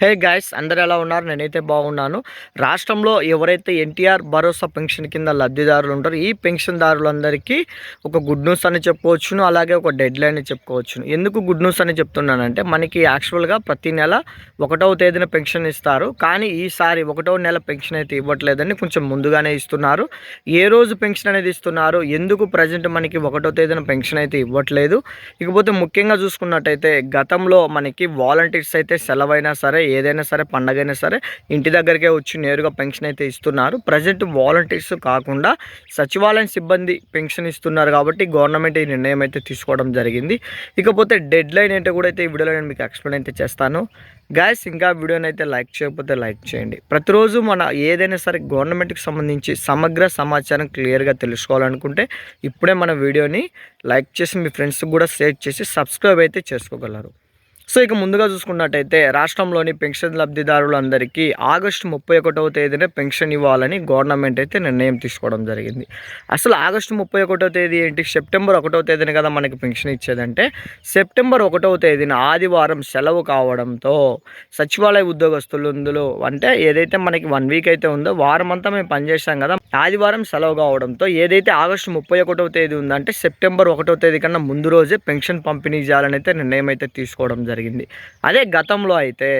Hey guys అందరు ఎలా ఉన్నారు? నేనైతే బాగున్నాను. రాష్ట్రంలో ఎవరైతే ఎన్టీఆర్ భరోసా పెన్షన్ కింద లబ్ధిదారులు ఉంటారో ఈ పెన్షన్దారులందరికీ ఒక గుడ్ న్యూస్ అని చెప్పుకోవచ్చును అలాగే ఒక డెడ్ లైన్ చెప్పుకోవచ్చును. ఎందుకు గుడ్ న్యూస్ అని చెప్తున్నానంటే మనకి యాక్చువల్గా ప్రతి నెల ఒకటవ తేదీన పెన్షన్ ఇస్తారు. కానీ ఈసారి ఒకటవ నెల పెన్షన్ అయితే ఇవ్వట్లేదని కొంచెం ముందుగానే ఇస్తున్నారు. ఏ రోజు పెన్షన్ అనేది ఇస్తున్నారు? ఎందుకు ప్రజెంట్ మనకి ఒకటో తేదీన పెన్షన్ అయితే ఇవ్వట్లేదు? ఇకపోతే ముఖ్యంగా చూసుకున్నట్టయితే గతంలో మనకి వాలంటీర్స్ అయితే సెలవైనా సరే ఏదైనా సరే పండగైనా సరే ఇంటి దగ్గరికే వచ్చి నేరుగా పెన్షన్ అయితే ఇస్తున్నారు. ప్రజెంట్ వాలంటీర్స్ కాకుండా సచివాలయం సిబ్బంది పెన్షన్ ఇస్తున్నారు కాబట్టి గవర్నమెంట్ ఈ నిర్ణయం అయితే తీసుకోవడం జరిగింది. ఇకపోతే డెడ్ లైన్ ఏంటో కూడా అయితే ఈ వీడియోలో నేను మీకు ఎక్స్ప్లెయిన్ అయితే చేస్తాను. గాయస్ ఇంకా వీడియోని అయితే లైక్ చేయకపోతే లైక్ చేయండి. ప్రతిరోజు మన ఏదైనా సరే గవర్నమెంట్కి సంబంధించి సమగ్ర సమాచారం క్లియర్గా తెలుసుకోవాలనుకుంటే ఇప్పుడే మన వీడియోని లైక్ చేసి మీ ఫ్రెండ్స్కి కూడా షేర్ చేసి సబ్స్క్రైబ్ అయితే చేసుకోగలరు. సో ఇక ముందుగా చూసుకున్నట్టయితే రాష్ట్రంలోని పెన్షన్ లబ్ధిదారులందరికీ ఆగస్టు ముప్పై ఒకటవ తేదీన పెన్షన్ ఇవ్వాలని గవర్నమెంట్ అయితే నిర్ణయం తీసుకోవడం జరిగింది. అసలు ఆగస్టు ముప్పై ఒకటో తేదీ ఏంటి? సెప్టెంబర్ ఒకటో తేదీన కదా మనకి పెన్షన్ ఇచ్చేదంటే సెప్టెంబర్ ఒకటవ తేదీన ఆదివారం సెలవు కావడంతో సచివాలయ ఉద్యోగస్తులు ఇందులో అంటే ఏదైతే మనకి వన్ వీక్ అయితే ఉందో వారం అంతా మేము పనిచేసాం కదా ఆదివారం సెలవు కావడంతో ఏదైతే ఆగస్టు ముప్పై ఒకటవ తేదీ ఉందంటే సెప్టెంబర్ ఒకటో తేదీ కన్నా ముందు రోజే పెన్షన్ పంపిణీ చేయాలని అయితే నిర్ణయం అయితే తీసుకోవడం జరిగింది. జరిగింది. అదే గతంలో అయితే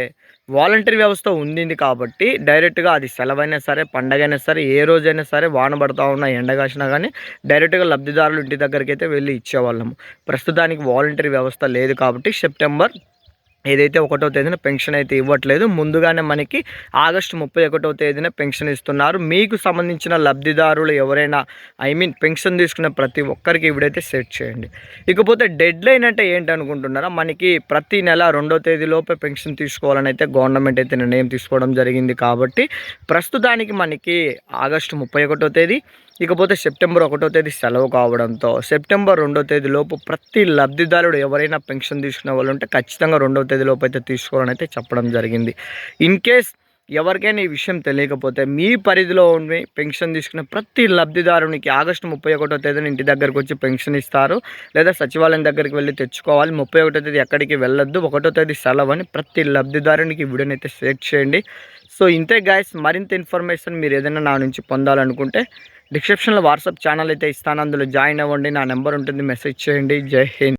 వాలంటరీ వ్యవస్థ ఉండింది కాబట్టి డైరెక్ట్గా అది సెలవైనా సరే పండగైనా సరే ఏ రోజైనా సరే వాన పడతా ఉన్నా ఎండగాసినా కానీ డైరెక్ట్గా లబ్ధిదారులు ఇంటి దగ్గరికి అయితే వెళ్ళి ఇచ్చేవాళ్ళము. ప్రస్తుతానికి వాలంటరీ వ్యవస్థ లేదు కాబట్టి సెప్టెంబర్ ఏదైతే ఒకటో తేదీన పెన్షన్ అయితే ఇవ్వట్లేదు ముందుగానే మనకి ఆగస్టు ముప్పై ఒకటో తేదీన పెన్షన్ ఇస్తున్నారు. మీకు సంబంధించిన లబ్ధిదారులు ఎవరైనా ఐ మీన్ పెన్షన్ తీసుకున్న ప్రతి ఒక్కరికి ఇవిడైతే సెట్ చేయండి. ఇకపోతే డెడ్ లైన్ అంటే ఏంటనుకుంటున్నారా మనకి ప్రతి నెల రెండో తేదీలోపే పెన్షన్ తీసుకోవాలని అయితే గవర్నమెంట్ అయితే నిర్ణయం తీసుకోవడం జరిగింది కాబట్టి ప్రస్తుతానికి మనకి ఆగస్టు ముప్పై ఒకటో తేదీ ఇకపోతే సెప్టెంబర్ ఒకటో తేదీ సెలవు కావడంతో సెప్టెంబర్ రెండో తేదీ లోపు ప్రతి లబ్ధిదారుడు ఎవరైనా పెన్షన్ తీసుకునే వాళ్ళు ఉంటే ఖచ్చితంగా రెండో తేదీ తేదీలోపు అయితే తీసుకోవాలని అయితే చెప్పడం జరిగింది. ఇన్ కేస్ ఎవరికైనా ఈ విషయం తెలియకపోతే మీ పరిధిలో ఉండి పెన్షన్ తీసుకునే ప్రతి లబ్ధిదారునికి ఆగస్టు ముప్పై ఒకటో తేదీన ఇంటి దగ్గరకు వచ్చి పెన్షన్ ఇస్తారు. లేదా సచివాలయం దగ్గరికి వెళ్ళి తెచ్చుకోవాలి. ముప్పై ఒకటో తేదీ ఎక్కడికి వెళ్ళొద్దు. ఒకటో తేదీ సెలవు అని ప్రతి లబ్ధిదారునికి వీడియోనైతే అయితే షేర్ చేయండి. సో ఇంతే గాయస్ మరింత ఇన్ఫర్మేషన్ మీరు ఏదైనా నా నుంచి పొందాలనుకుంటే డిస్క్రిప్షన్లో వాట్సాప్ ఛానల్ అయితే ఇస్తాను. అందులో జాయిన్ అవ్వండి. నా నెంబర్ ఉంటుంది. మెసేజ్ చేయండి. జై హింద్.